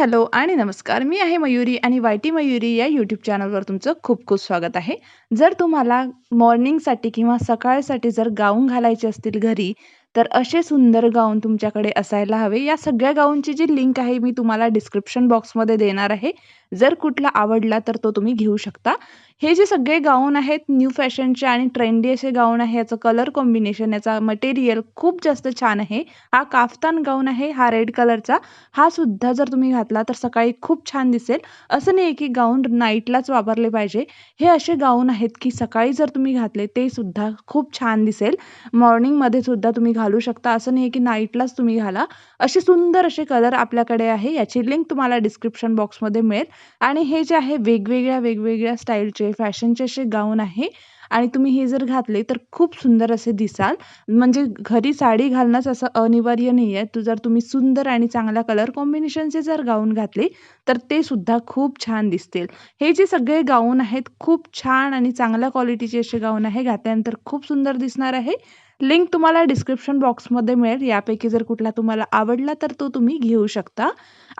Hello आणि नमस्कार. मी आहे मयुरी आणि वाय-टी मयुरी या यूट्यूब चॅनलवर तुमचं खूप-खूप स्वागत आहे. जर तुम्हाला मॉर्निंगसाठी किंवा सकाळसाठी जर गाऊन घालायचे असतील घरी, तर असे सुंदर गाऊन तुमच्याकडे असायला हवे. या सगळ्या गाऊनची जी लिंक आहे मी तुम्हाला डिस्क्रिप्शन बॉक्समध्ये देणार आहे. जर कुठला आवडला तर तो तुम्ही घेऊ शकता. हे जे सगळे गाऊन आहेत न्यू फॅशनचे आणि ट्रेंडी असे गाऊन आहे. याचं कलर कॉम्बिनेशन, याचा मटेरियल खूप जास्त छान आहे. हा काफ्तान गाऊन आहे, हा रेड कलरचा. हा सुद्धा जर तुम्ही घातला तर सकाळी खूप छान दिसेल. असं नाही की गाऊन नाईटलाच वापरले पाहिजे. हे असे गाऊन आहेत की सकाळी जर तुम्ही घातले ते सुद्धा खूप छान दिसेल. मॉर्निंगमध्ये सुद्धा तुम्ही घालू शकता. असं नाही की नाईटलाच तुम्ही घाला. असे सुंदर असे कलर आपल्याकडे आहे. याची लिंक तुम्हाला डिस्क्रिप्शन बॉक्समध्ये मिळेल आणि हे जे आहे वेगवेगळ्या, वेगवेगळ्या स्टाईलचे फॅशनचे असे गाऊन आहे आणि तुम्ही हे जर घातले तर खूप सुंदर असे दिसाल. म्हणजे घरी साडी घालणंच असं अनिवार्य नाही आहे. तू जर तुम्ही सुंदर आणि चांगला कलर कॉम्बिनेशनचे जर गाऊन घातले, तर ते सुद्धा खूप छान दिसतील. हे जे सगळे गाऊन आहेत खूप छान आणि चांगल्या क्वालिटीचे असे गाऊन आहे. घातल्यानंतर खूप सुंदर दिसणार आहे. लिंक तुम्हाला डिस्क्रिप्शन बॉक्समध्ये मिळेल. यापैकी जर कुठला तुम्हाला आवडला तर तो तुम्ही घेऊ शकता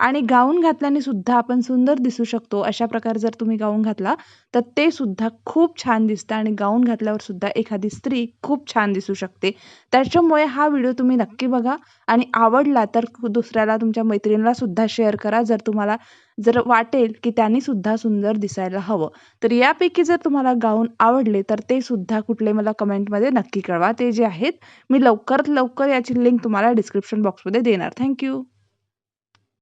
आणि गाऊन घातल्याने सुद्धा आपण सुंदर दिसू शकतो. अशा प्रकारे जर तुम्ही गाऊन घातला, तर ते सुद्धा खूप छान दिसतं आणि गाऊन घातल्यावर सुद्धा एखादी स्त्री खूप छान दिसू शकते. त्याच्यामुळे हा व्हिडिओ तुम्ही नक्की बघा आणि आवडला तर दुसऱ्याला तुमच्या मैत्रिणीला सुद्धा शेअर करा. जर तुम्हाला जर वाटेल की त्यांनी सुद्धा सुंदर दिसायला हवं. तर यापैकी जर तुम्हाला गाऊन आवडले तर ते सुद्धा कुठले मला कमेंटमध्ये नक्की कळवा. ते जे आहेत मी लवकरात लवकर याची लिंक तुम्हाला डिस्क्रिप्शन बॉक्समध्ये देणार. थँक्यू